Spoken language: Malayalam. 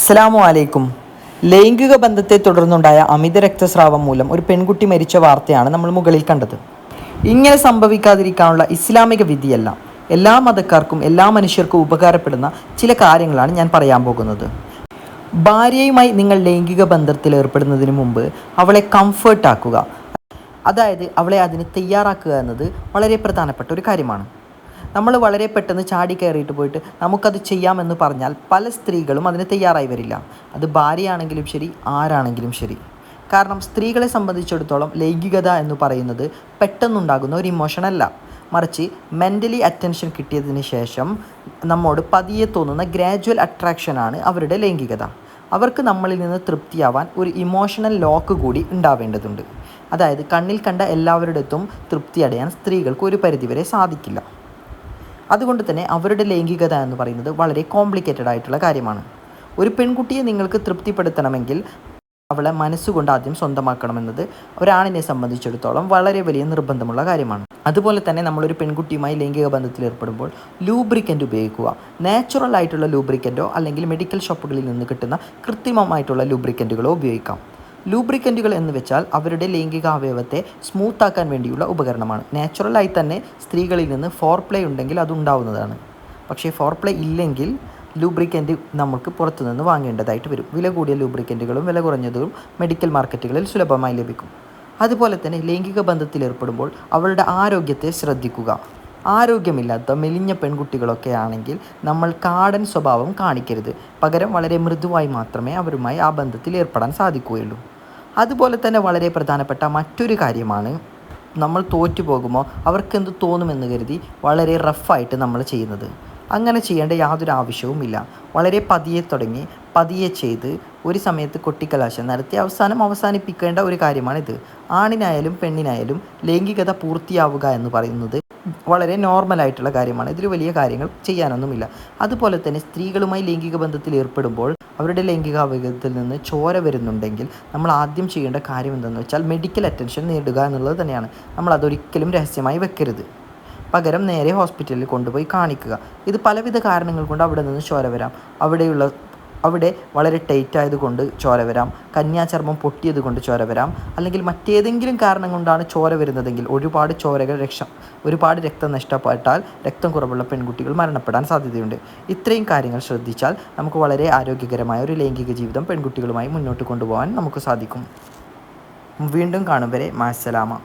അസ്സലാമു അലൈക്കും ലൈംഗിക ബന്ധത്തെ തുടർന്നുണ്ടായ അമിത രക്തസ്രാവം മൂലം ഒരു പെൺകുട്ടി മരിച്ച വാർത്തയാണ് നമ്മൾ മുകളിൽ കണ്ടത്. ഇങ്ങനെ സംഭവിക്കാതിരിക്കാനുള്ള ഇസ്ലാമിക വിധിയല്ല എല്ലാ മതക്കാർക്കും എല്ലാ മനുഷ്യർക്കും ഉപകാരപ്പെടുന്ന ചില കാര്യങ്ങളാണ് ഞാൻ പറയാൻ പോകുന്നത്. ഭാര്യയുമായി നിങ്ങൾ ലൈംഗിക ബന്ധത്തിൽ ഏർപ്പെടുന്നതിന് മുമ്പ് അവളെ കംഫേർട്ടാക്കുക അതായത് അവളെ അതിന് തയ്യാറാക്കുക എന്നത് വളരെ പ്രധാനപ്പെട്ട ഒരു കാര്യമാണ്. നമ്മൾ വളരെ പെട്ടെന്ന് ചാടി കയറിയിട്ട് പോയിട്ട് നമുക്കത് ചെയ്യാമെന്ന് പറഞ്ഞാൽ പല സ്ത്രീകളും അതിന് തയ്യാറായി വരില്ല. അത് ഭാര്യയാണെങ്കിലും ശരി ആരാണെങ്കിലും ശരി. കാരണം സ്ത്രീകളെ സംബന്ധിച്ചിടത്തോളം ലൈംഗികത എന്ന് പറയുന്നത് പെട്ടെന്നുണ്ടാകുന്ന ഒരു ഇമോഷനല്ല മറിച്ച് മെന്റലി അറ്റൻഷൻ കിട്ടിയതിന് ശേഷം നമ്മോട് പതിയെ തോന്നുന്ന ഗ്രാജുവൽ അട്രാക്ഷനാണ് അവരുടെ ലൈംഗികത. അവർക്ക് നമ്മളിൽ നിന്ന് തൃപ്തിയാവാൻ ഒരു ഇമോഷണൽ ലോക്ക് കൂടി ഉണ്ടാവേണ്ടതുണ്ട്. അതായത് കണ്ണിൽ കണ്ട എല്ലാവരുടെ അടുത്തും തൃപ്തി അടയാൻ സ്ത്രീകൾക്ക് ഒരു പരിധിവരെ സാധിക്കില്ല. അതുകൊണ്ട് തന്നെ അവരുടെ ലൈംഗികത എന്ന് പറയുന്നത് വളരെ കോംപ്ലിക്കേറ്റഡ് ആയിട്ടുള്ള കാര്യമാണ്. ഒരു പെൺകുട്ടിയെ നിങ്ങൾക്ക് തൃപ്തിപ്പെടുത്തണമെങ്കിൽ അവളെ മനസ്സുകൊണ്ട് ആദ്യം സ്വന്തമാക്കണമെന്നത് ഒരാണിനെ സംബന്ധിച്ചിടത്തോളം വളരെ വലിയ നിർബന്ധമുള്ള കാര്യമാണ്. അതുപോലെ തന്നെ നമ്മളൊരു പെൺകുട്ടിയുമായി ലൈംഗിക ബന്ധത്തിൽ ഏർപ്പെടുമ്പോൾ ലൂബ്രിക്കന്റ് ഉപയോഗിക്കുക. നാച്ചുറൽ ആയിട്ടുള്ള ലൂബ്രിക്കന്റോ അല്ലെങ്കിൽ മെഡിക്കൽ ഷോപ്പുകളിൽ നിന്ന് കിട്ടുന്ന കൃത്രിമമായിട്ടുള്ള ലൂബ്രിക്കന്റുകളോ ഉപയോഗിക്കാം. ലൂബ്രിക്കന്റുകൾ എന്ന് വെച്ചാൽ അവരുടെ ലൈംഗിക അവയവത്തെ സ്മൂത്ത് ആക്കാൻ വേണ്ടിയുള്ള ഉപകരണമാണ്. നാച്ചുറലായി തന്നെ സ്ത്രീകളിൽ നിന്ന് ഫോർ പ്ലേ ഉണ്ടെങ്കിൽ അതുണ്ടാവുന്നതാണ് പക്ഷേ ഫോർ പ്ലേ ഇല്ലെങ്കിൽ ലൂബ്രിക്കന്റ് നമുക്ക് പുറത്തുനിന്ന് വാങ്ങേണ്ടതായിട്ട് വരും. വില കൂടിയ ലൂബ്രിക്കന്റുകളും വില കുറഞ്ഞതും മെഡിക്കൽ മാർക്കറ്റുകളിൽ സുലഭമായി ലഭിക്കും. അതുപോലെ തന്നെ ലൈംഗിക ബന്ധത്തിലേർപ്പെടുമ്പോൾ അവളുടെ ആരോഗ്യത്തെ ശ്രദ്ധിക്കുക. ആരോഗ്യമില്ലാത്ത മെലിഞ്ഞ പെൺകുട്ടികളൊക്കെ ആണെങ്കിൽ നമ്മൾ കാടൻ സ്വഭാവം കാണിക്കരുത്. പകരം വളരെ മൃദുവായി മാത്രമേ അവരുമായി ആ ബന്ധത്തിൽ ഏർപ്പെടാൻ സാധിക്കുകയുള്ളൂ. അതുപോലെ തന്നെ വളരെ പ്രധാനപ്പെട്ട മറ്റൊരു കാര്യമാണ് നമ്മൾ തോറ്റു പോകുമോ അവർക്കെന്ത് തോന്നുമെന്ന് കരുതി വളരെ റഫായിട്ട് നമ്മൾ ചെയ്യുന്നത്. അങ്ങനെ ചെയ്യേണ്ട യാതൊരു ആവശ്യവുമില്ല. വളരെ പതിയെ തുടങ്ങി പതിയെ ചെയ്ത് ഒരു സമയത്ത് കൊട്ടിക്കലാശം നടത്തി അവസാനം അവസാനിപ്പിക്കേണ്ട ഒരു കാര്യമാണിത്. ആണിനായാലും പെണ്ണിനായാലും ലൈംഗികത പൂർത്തിയാവുക എന്ന് പറയുന്നത് വളരെ നോർമലായിട്ടുള്ള കാര്യമാണ്. ഇതിൽ വലിയ കാര്യങ്ങൾ ചെയ്യാനൊന്നുമില്ല. അതുപോലെ തന്നെ സ്ത്രീകളുമായി ലൈംഗിക ബന്ധത്തിൽ ഏർപ്പെടുമ്പോൾ അവരുടെ ലൈംഗിക അവയവത്തിൽ നിന്ന് ചോര വരുന്നുണ്ടെങ്കിൽ നമ്മൾ ആദ്യം ചെയ്യേണ്ട കാര്യം എന്തെന്ന് വെച്ചാൽ മെഡിക്കൽ അറ്റൻഷൻ നേടുക എന്നുള്ളത് തന്നെയാണ്. നമ്മൾ അതൊരിക്കലും രഹസ്യമായി വെക്കരുത്. പകരം നേരെ ഹോസ്പിറ്റലിൽ കൊണ്ടുപോയി കാണിക്കുക. ഇത് പലവിധ കാരണങ്ങൾ കൊണ്ട് അവിടെ നിന്ന് ചോര വരാം. അവിടെയുള്ള അവിടെ വളരെ ടൈറ്റ് ആയതുകൊണ്ട് ചോര വരാം. കന്യാചർമ്മം പൊട്ടിയത് കൊണ്ട് ചോര വരാം. അല്ലെങ്കിൽ മറ്റേതെങ്കിലും കാരണം കൊണ്ടാണ് ചോര വരുന്നതെങ്കിൽ ഒരുപാട് ചോരകൾ രക്ഷ ഒരുപാട് രക്തം നഷ്ടപ്പെട്ടാൽ രക്തം കുറവുള്ള പെൺകുട്ടികൾ മരണപ്പെടാൻ സാധ്യതയുണ്ട്. ഇത്രയും കാര്യങ്ങൾ ശ്രദ്ധിച്ചാൽ നമുക്ക് വളരെ ആരോഗ്യകരമായ ഒരു ലൈംഗിക ജീവിതം പെൺകുട്ടികളുമായി മുന്നോട്ട് കൊണ്ടുപോകാൻ നമുക്ക് സാധിക്കും. വീണ്ടും കാണും വരെ. മാസലാമ